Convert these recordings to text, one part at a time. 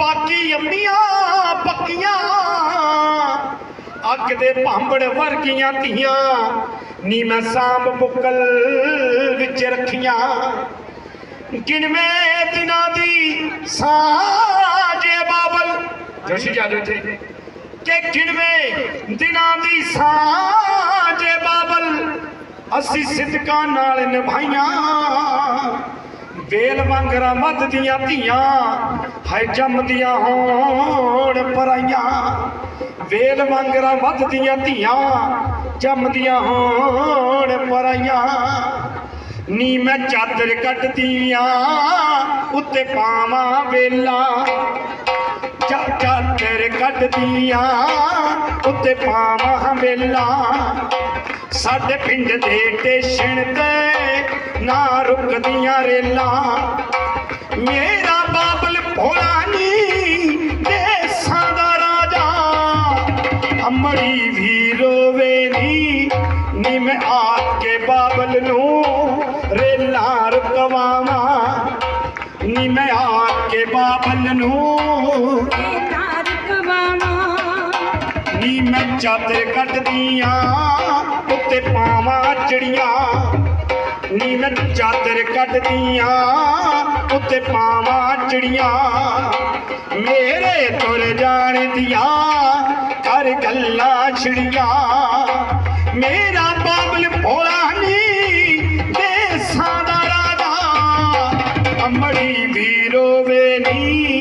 ਬਾਕੀ ਅੰਮੀਆਂ ਪੱਕੀਆਂ ਅੱਗ ਦੇ ਭਾਂਬੜ ਵਰਗੀਆਂ ਧੀਆਂ। ਨੀ ਮੈਂ ਸਾਂਭ ਬੁੱਕਲ ਵਿੱਚ ਰੱਖੀਆਂ। ਗਿਣਵੇਂ ਦਿਨਾਂ ਦੀ ਸਾਜੇ ਬਾਬਲ? ਜੋਸ਼ੀ ਜਾ ਜੋ ਤੇ ਕਿ ਗਿਣਵੇਂ ਦਿਨਾਂ ਦੀ ਸਾਜੇ ਬਾਬਲ? ਅਸੀਂ ਸਿਦਕਾਂ ਨਾਲ ਨਿਭਾਈਆਂ। ਵੇਲ ਵਾਂਗਰਾ ਮੱਧਦੀਆਂ ਧੀਆਂ, ਹਾਏ ਜੰਮਦੀਆਂ ਹੋਣ ਪਰਾਈਆਂ। ਵੇਲ ਵਾਂਗਰਾ ਮੱਧਦੀਆਂ ਧੀਆਂ ਜੰਮਦੀਆਂ ਹੋਣ ਪਰਾਈਆਂ। ਨੀ ਮੈਂ ਚਾਦਰ ਕੱਢਦੀਆਂ, ਉੱਤੇ ਪਾਵਾਂ ਵੇਲਾ। ਚਾ ਚਾਦਰ ਕੱਢਦੀਆਂ, ਉੱਤੇ ਪਾਵਾਂ ਵੇਲਾ। ਸਾਡੇ ਪਿੰਡ ਦੇ ਟੇਸ਼ਨ ਤੇ ਨਾ ਰੁਕਦੀਆਂ ਰੇਲਾਂ। ਮੇਰਾ ਬਾਬਲ ਭੋਲਾ ਨੀ ਦੇਸਾਂ ਦਾ ਰਾਜਾ। ਅਮੜੀ ਵੀ ਰੋਵੇ ਨੀ ਨੀ ਮੈਂ ਆ ਕੇ ਬਾਬਲ ਨੂੰ ਰੇਲਾਂ ਰੁਕਵਾਵਾਂ। ਨੀ ਮੈਂ ਆ ਕੇ ਬਾਬਲ ਨੂੰ ਨੀ ਮੈਂ ਚਾਦਰ ਕੱਢਦੀਆਂ ਉੱਤੇ ਪਾਵਾਂ ਚੜੀਆਂ। ਨੀ ਚਾਦਰ ਕੱਢਦੀਆਂ, ਉੱਤੇ ਪਾਵਾਂ ਚੜੀਆਂ। ਮੇਰੇ ਤੁਰ ਜਾਣ ਦੀਆਂ ਕਰ ਗੱਲਾਂ ਛਿੜੀਆਂ। ਮੇਰਾ ਬਾਬਲ ਭੋਲਾ ਨੀ, ਦੇਸਾਂ ਦਾ ਰਾਜਾ। ਅਮੜੀ ਵੀ ਰੋਵੇ ਨੀ,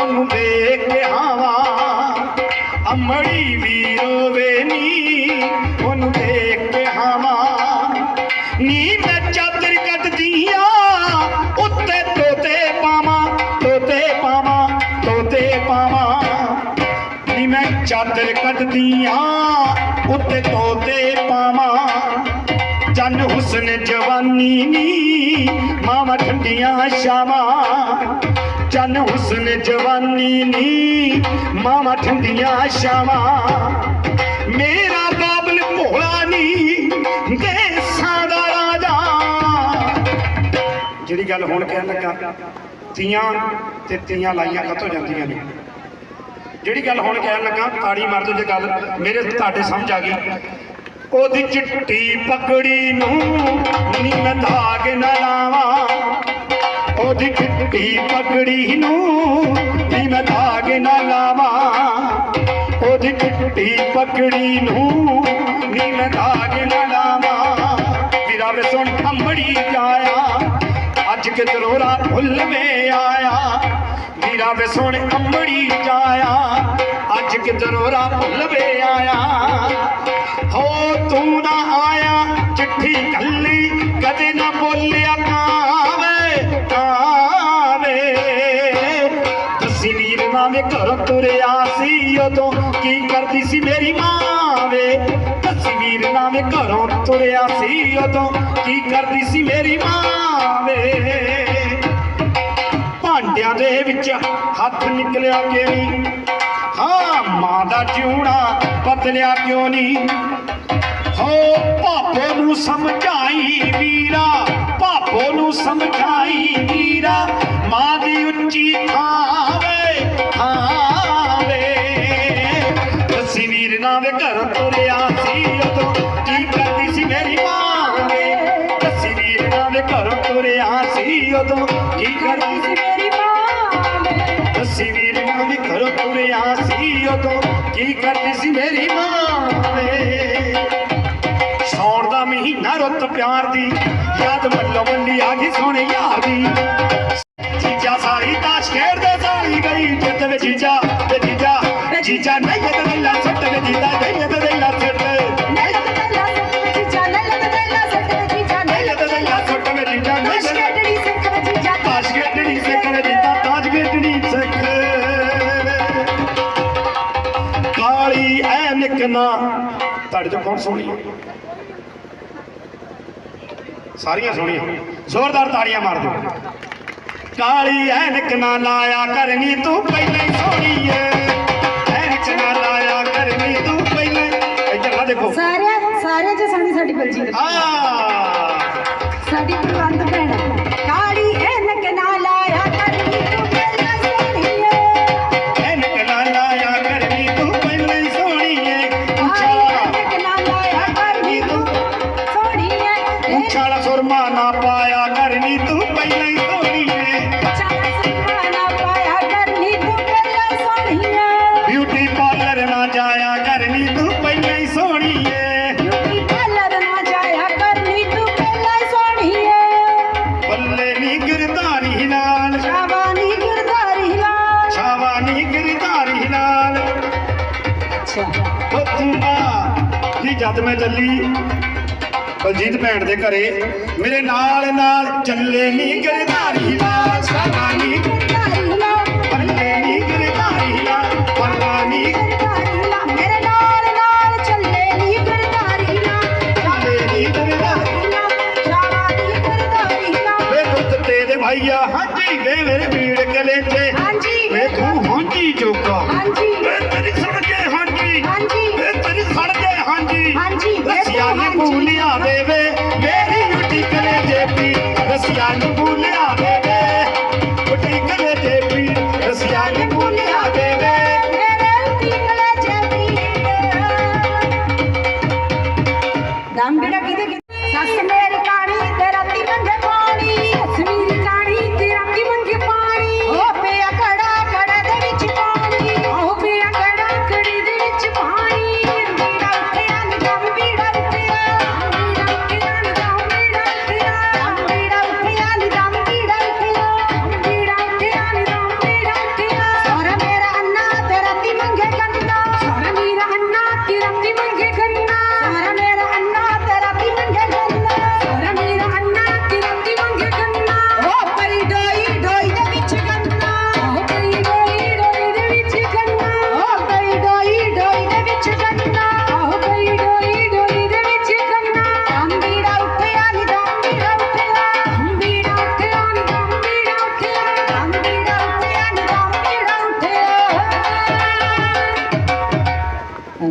ਉਹਨੂੰ ਵੇਖ ਕੇ ਆਵਾਂ। ਅਮੜੀ ਵੀ ਮੈਂ ਚਾਦਰ ਕੱਢਦੀ ਕੱਢਦੀਆਂ, ਉੱਤੇ ਤੋਤੇ ਪਾਵਾਂ। ਜਨ ਹੁਸਨ ਜਵਾਨੀ ਨੀ, ਮਾਵਾ ਠੰਡੀਆਂ ਸ਼ਾਮਾਂ ਜਨ ਹੁਸਨ ਜਵਾਨੀ ਨੀ, ਮਾਵਾ ਠੰਡੀਆਂ ਸ਼ਾਮਾਂ ਮੇਰਾ ਬਾਬਲ ਭੋਲਾ ਨੀ, ਦੇਸਾਂ ਦਾ ਰਾਜਾ। ਜਿਹੜੀ ਗੱਲ ਹੁਣ ਕਹਿਣ ਲੱਗਾ, ਤੀਆਂ ਤੇ ਤੀਆਂ ਲਾਈਆਂ ਖਤੋ ਜਾਂਦੀਆਂ ਨੇ? ਜਿਹੜੀ ਗੱਲ ਹੁਣ ਕਹਿਣ ਲੱਗਾ, ਤਾੜੀ ਮਾਰ ਦਿਓ ਜੇ ਗੱਲ ਮੇਰੇ ਤੁਹਾਡੇ ਸਮਝ ਆ ਗਈ। ਉਹਦੀ ਚਿੱਟੀ ਪਕੜੀ ਨੂੰ ਨੀ ਮੈਂ ਧਾਗ ਨਾ ਲਾਵਾਂ। ਉਹਦੀ ਚਿੱਟੀ ਪਗੜੀ ਨੂੰ ਨੀ ਮੈਂ ਧਾਗ ਨਾ ਲਾਵਾਂ। ਉਹਦੀ ਚਿੱਟੀ ਪਕੜੀ ਨੂੰ ਨੀ ਮੈਂ ਧਾਗ ਨਾ ਲਾਵਾਂ। ਵੀਰਾ ਵੇ ਸੁਣ ਅੰਬੜੀ ਜਾਇਆ, ਅੱਜ ਕਿਧਰੋਂ ਰਾ ਭੁੱਲ ਵੇ ਆਇਆ। ਵੀਰਾ ਵੇ ਸੁਣ ਅੰਬੜੀ ਜਾਇਆ। ਅੱਜ ਕਿਧਰੋਂ ਰਾ ਭੁੱਲ ਆਇਆ। ਹੋ ਤੂੰ ਨਾ ਆਇਆ, ਚਿੱਠੀ ਕੱਲੀ ਕਦੇ ਨਾ ਬੋਲਿਆ ਕਾਵੇ ਕਾਵੇ। ਦੱਸੀ ਵੀਰ ਨਾਵੇਂ ਘਰੋਂ ਤੁਰਿਆ ਸੀ, ਉਦੋਂ ਕੀ ਕਰਦੀ ਸੀ ਮੇਰੀ ਮਾਂ ਵੇ। ਦੱਸੀ ਵੀਰ ਨਾਵੇਂ ਘਰੋਂ ਤੁਰਿਆ ਸੀ, ਉਦੋਂ ਕੀ ਕਰਦੀ ਸੀ ਮੇਰੀ ਮਾਂ ਵੇ। ਭਾਂਡਿਆਂ ਦੇ ਵਿੱਚ ਹੱਥ ਨਿਕਲਿਆ ਕਿਉਂ ਹਾਂ, ਮਾਂ ਦਾ ਜਿਉਣਾ ਬਦਲਿਆ ਕਿਉਂ ਨਹੀਂ ਹੋ, ਭਾਪੋ ਨੂੰ ਸਮਝਾਈ ਵੀਰਾ, ਭਾਪੋ ਨੂੰ ਸਮਝਾਈ ਵੀਰਾ, ਮਾਂ ਦੀ ਉੱਚੀ ਥਾਵੇ ਥਾਵੇ ਦੱਸੀ ਵੀਰ ਨਾ ਵੇ ਘਰ ਤੁਰਿਆ ਸੀ ਉਦੋਂ, ਕੀ ਕਰਦੀ ਸੀ ਮੇਰੀ ਮਾਂ ਵੇ? ਦੱਸੀ ਵੀਰ ਨਾ ਵੇ ਘਰ ਤੁਰਿਆ ਸੀ ਉਦੋਂ, ਕੀ ਕਰਦੀ ਸੀ ਮੇਰੀ ਸੀ ਉਦੋਂ ਕੀ ਕਰਦੀ ਸੀ ਮੇਰੀ ਮਾਂ ਵੇ? ਸੌਣ ਦਾ ਮਹੀਨਾ ਰੁੱਤ ਪਿਆਰ ਦੀ, ਯਾਦ ਮੱਲੋ ਮੱਲੀ ਆ ਗਈ ਸੋਹਣੇ ਯਾਰ ਦੀ। ਜੀਜਾ ਸਾਰੀ ਤਾਸ਼ ਖੇਡਦੇ ਸਾਰੀ ਗਈ ਜਿੱਤ ਵੇ ਜੀਜਾ ਵੇ ਜੀਜਾ ਜੀਜਾ ਕਿੰਨਾ ਤੁਹਾਡੇ ਚੋਂ ਕੌਣ ਸੋਹਣੀ ਸਾਰੀਆਂ ਸੋਹਣੀਆਂ। ਜ਼ੋਰਦਾਰ ਤਾੜੀਆਂ ਮਾਰ ਦਿਓ। ਕਾਲੀ ਐਨਕ ਨਾ ਲਾਇਆ ਕਰਨੀ ਤੂੰ ਪਹਿਲੇ ਸੋਹਣੀ ਏ। ਐਨਕ ਨਾ ਲਾਇਆ ਕਰਨੀ ਤੂੰ ਪਹਿਲੇ ਇੱਧਰ ਆ ਦੇਖੋ। ਸਾਰਿਆਂ ਸਾਰਿਆਂ ਚ ਸੋਹਣੀ ਸਾਡੀ ਬਲਜੀਤ ਆ ਸਾਡੀ ਪ੍ਰਬੰਧ ਅੱਜ ਮੈਂ ਚੱਲੀ ਬਲਜੀਤ ਭੈਣ ਦੇ ਘਰੇ। ਮੇਰੇ ਨਾਲ ਨਾਲ ਚੱਲੇ ਨੀ ਗਰਦਾਰੀ ਦਾ ਸਾਰਾ ਹਾਂਜੀ ਵੇ ਮੇਰੇ ਵੀੜ ਕਲੇਜੇ। ਹਾਂਜੀ। ਵੇ ਤੂੰ ਹੁੰਜੀ ਜੋਗਾ। ਹਾਂਜੀ। ਵੇ ਤੇਰੀ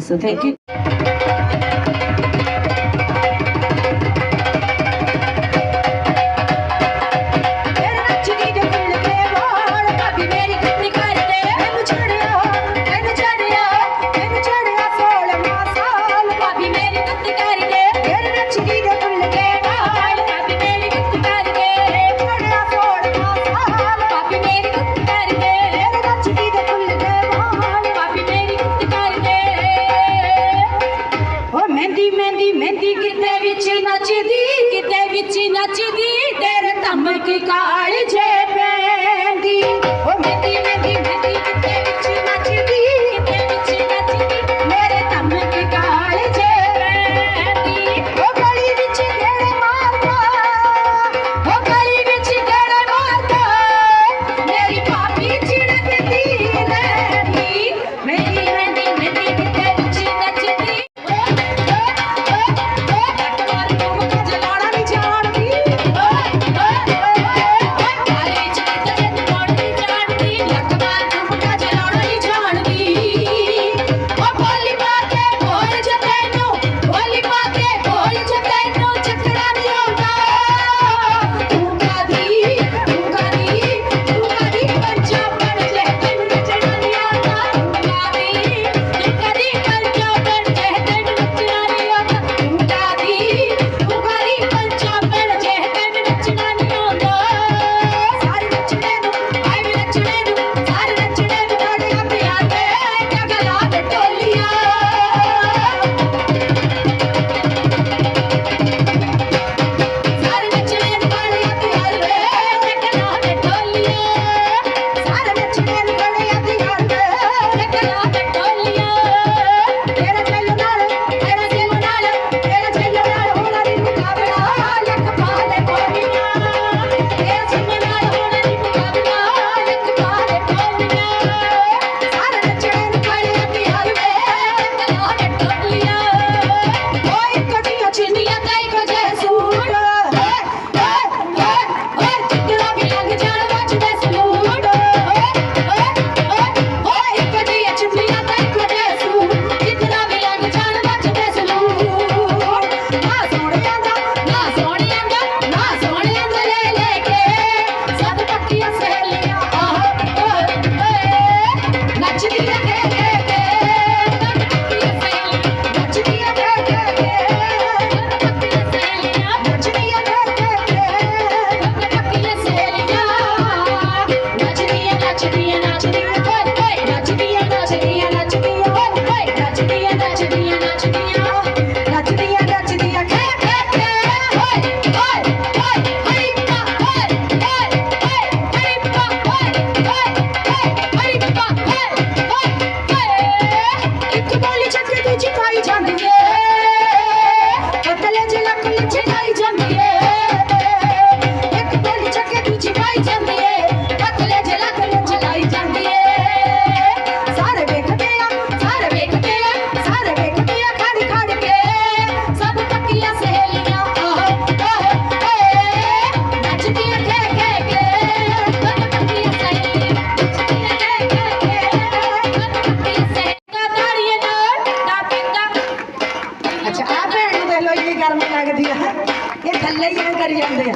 So thank you. ਮੈਨੂੰ ਇੰਨੀ ਗਰਮੀ ਲੱਗਦੀ ਆ ਇਹ ਥੱਲੇ ਹੀ ਕਰੀ ਜਾਂਦੇ ਆ।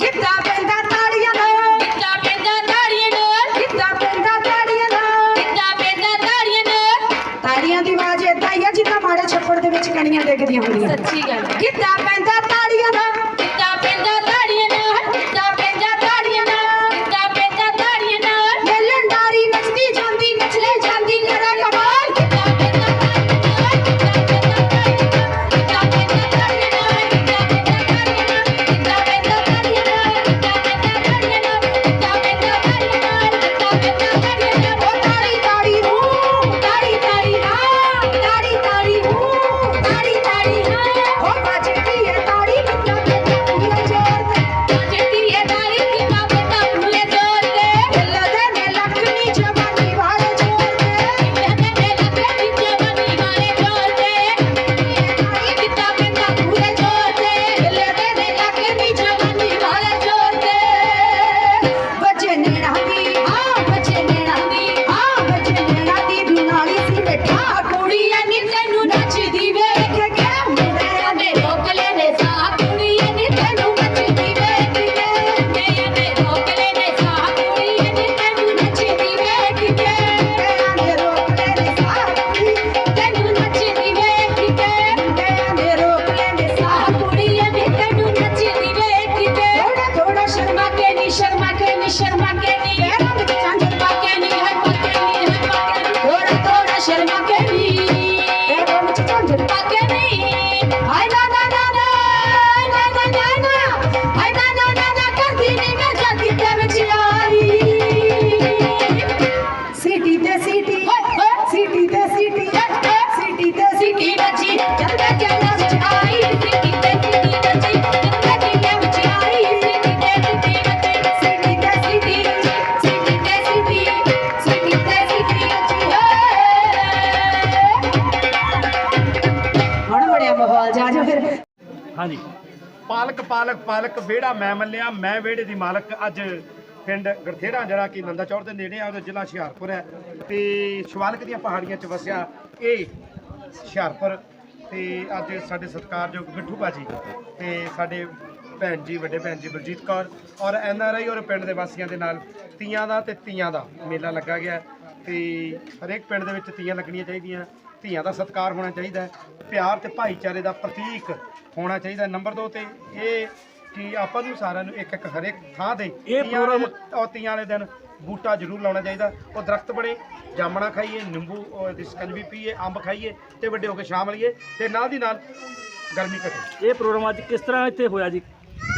ਗਿੱਧਾ ਪੈਂਦਾ ਤਾੜੀਆਂ ਨਾਲ। ਗਿੱਧਾ ਪੈਂਦਾ ਤਾੜੀਆਂ ਨਾਲ। ਗਿੱਧਾ ਪੈਂਦਾ ਤਾੜੀਆਂ ਨਾਲ। ਗਿੱਧਾ ਪੈਂਦਾ ਤਾੜੀਆਂ ਨਾਲ। ਤਾੜੀਆਂ ਦੀ ਆਵਾਜ਼ ਏਦਾਂ ਹੀ ਆ ਜਿੱਦਾਂ ਮਾੜੇ ਛੱਪੜ ਦੇ ਵਿੱਚ ਕਣੀਆਂ ਡਿੱਗਦੀਆਂ ਹੁੰਦੀਆਂ। ਸੱਚੀ ਗੱਲ। ਗਿੱਧਾ ਪੈਂਦਾ ਤਾੜੀਆਂ ਨਾਲ। ਪਾਲਕ ਵਿਹੜਾ, ਮੈਂ ਮੰਨਿਆ, ਮੈਂ ਵਿਹੜੇ ਦੀ ਮਾਲਕ ਅੱਜ ਪਿੰਡ ਗਰਥੇੜਾ ਜਿਹੜਾ ਕਿ ਨੰਦਾ ਚੌਰ ਦੇ ਨੇੜੇ ਆ, ਉਹਦਾ ਜ਼ਿਲ੍ਹਾ ਹੁਸ਼ਿਆਰਪੁਰ ਹੈ। ਤੇ ਸ਼ਿਵਾਲਕ ਦੀਆਂ ਪਹਾੜੀਆਂ 'ਚ ਵਸਿਆ ਇਹ ਹੁਸ਼ਿਆਰਪੁਰ। ਤੇ ਅੱਜ ਸਾਡੇ ਸਤਿਕਾਰਯੋਗ ਬਿੱਠੂ ਭਾਜੀ ਤੇ ਸਾਡੇ ਭੈਣ ਜੀ, ਵੱਡੇ ਭੈਣ ਜੀ ਬਲਜੀਤ ਕੌਰ ਔਰ ਐਨ ਆਰ ਆਈ ਔਰ ਪਿੰਡ ਦੇ ਵਾਸੀਆਂ ਦੇ ਨਾਲ ਤੀਆਂ ਦਾ ਤੇ ਤੀਆਂ ਦਾ ਮੇਲਾ ਲੱਗਾ ਗਿਆ। ਹੈ ਤੇ ਹਰੇਕ ਪਿੰਡ ਦੇ ਵਿੱਚ ਤੀਆਂ ਲੱਗਣੀਆਂ ਚਾਹੀਦੀਆਂ, ਧੀਆਂ ਦਾ ਸਤਿਕਾਰ ਹੋਣਾ ਚਾਹੀਦਾ, ਪਿਆਰ ਤੇ ਭਾਈਚਾਰੇ ਦਾ ਪ੍ਰਤੀਕ ਹੋਣਾ ਚਾਹੀਦਾ। ਨੰਬਰ 2 ਤੇ ਇਹ ਕਿ ਆਪਾਂ ਨੂੰ ਸਾਰਿਆਂ ਨੂੰ ਇੱਕ ਇੱਕ ਹਰੇਕ ਥਾਂ ਤੇ ਇਹ ਪ੍ਰੋਗਰਾਮ- ਉਹ ਤੀਆਂ ਵਾਲੇ ਦਿਨ ਬੂਟਾ ਜ਼ਰੂਰ ਲਾਉਣਾ ਚਾਹੀਦਾ। ਉਹ ਦਰਖਤ ਬਣੇ ਜਾਮਣਾ ਖਾਈਏ ਨਿੰਬੂ ਦੀ ਸਕੰਜਵੀ ਪੀਏ ਅੰਬ ਖਾਈਏ ਤੇ ਵੱਡੇ ਹੋ ਕੇ ਸ਼ਾਮ ਲਈਏ ਤੇ ਨਾਲ ਦੀ ਨਾਲ ਗਰਮੀ ਘਟੇ। ਇਹ ਪ੍ਰੋਗਰਾਮ ਅੱਜ ਕਿਸ ਤਰ੍ਹਾਂ ਇੱਥੇ ਹੋਇਆ ਜੀ?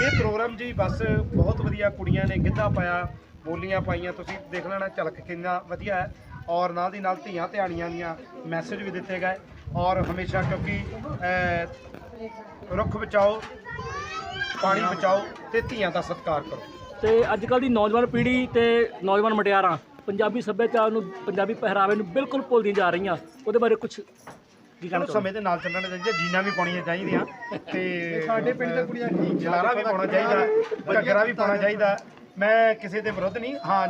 ਇਹ ਪ੍ਰੋਗਰਾਮ ਜੀ ਬਸ ਬਹੁਤ ਵਧੀਆ ਕੁੜੀਆਂ ਨੇ ਗਿੱਧਾ ਪਾਇਆ ਬੋਲੀਆਂ ਪਾਈਆਂ ਤੁਸੀਂ ਦੇਖ ਲੈਣਾ ਝਲਕ ਕਿੰਨਾ ਵਧੀਆ ਹੈ। ਔਰ ਨਾਲ ਦੀ ਨਾਲ ਧੀਆਂ ਧਿਆਣੀਆਂ ਦੀਆਂ ਮੈਸੇਜ ਵੀ ਦਿੱਤੇ ਗਏ। ਔਰ ਹਮੇਸ਼ਾ ਕਿਉਂਕਿ ਰੁੱਖ ਬਚਾਓ ਪਾਣੀ ਬਚਾਓ ਤੇ ਧੀਆਂ ਦਾ ਸਤਿਕਾਰ ਕਰੋ। ਤੇ ਅੱਜ ਕੱਲ ਦੀ ਨੌਜਵਾਨ ਪੀੜ੍ਹੀ ਤੇ ਨੌਜਵਾਨ ਮਟਿਆਰਾਂ ਪੰਜਾਬੀ ਸੱਭਿਆਚਾਰ ਨੂੰ ਪੰਜਾਬੀ ਪਹਿਰਾਵੇ ਨੂੰ ਬਿਲਕੁਲ ਭੁੱਲਦੀਆਂ ਜਾ ਰਹੀਆਂ। ਉਹਦੇ ਬਾਰੇ ਕੁਝ ਕੀ ਕਹਿਣਾ ਚਾਹੁੰਦੇ ਸਮੇਂ ਦੇ ਨਾਲ ਚੱਲਣਾ ਚਾਹੀਦਾ ਜੀਨਾਂ ਵੀ ਪਾਉਣੀਆਂ ਚਾਹੀਦੀਆਂ ਤੇ ਸਾਡੇ ਪਿੰਡ ਦੇ ਕੁੜੀਆਂ ਠੀਕ ਜਲਾਰਾ ਵੀ ਪਾਉਣਾ ਚਾਹੀਦਾ ਘੱਗਰਾ ਵੀ ਪਾਉਣਾ ਚਾਹੀਦਾ। ਮੈਂ ਕਿਸੇ ਦੇ ਵਿਰੁੱਧ ਨਹੀਂ ਹਾਂ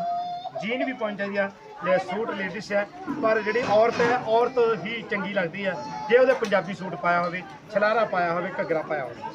ਜੀਨ ਵੀ ਪਾਉਣੀ ਚਾਹੀਦੀ ਆ। ਲੈ ਸੂਟ ਲੇਡੀਜ਼ ਹੈ, ਪਰ ਜਿਹੜੀ ਔਰਤ ਹੈ, ਔਰਤ ਹੀ ਚੰਗੀ ਲੱਗਦੀ ਹੈ। ਜੇ ਉਹਦੇ ਪੰਜਾਬੀ ਸੂਟ ਪਾਇਆ ਹੋਵੇ, ਛਲਾਰਾ ਪਾਇਆ ਹੋਵੇ, ਘੱਗਰਾ ਪਾਇਆ ਹੋਵੇ।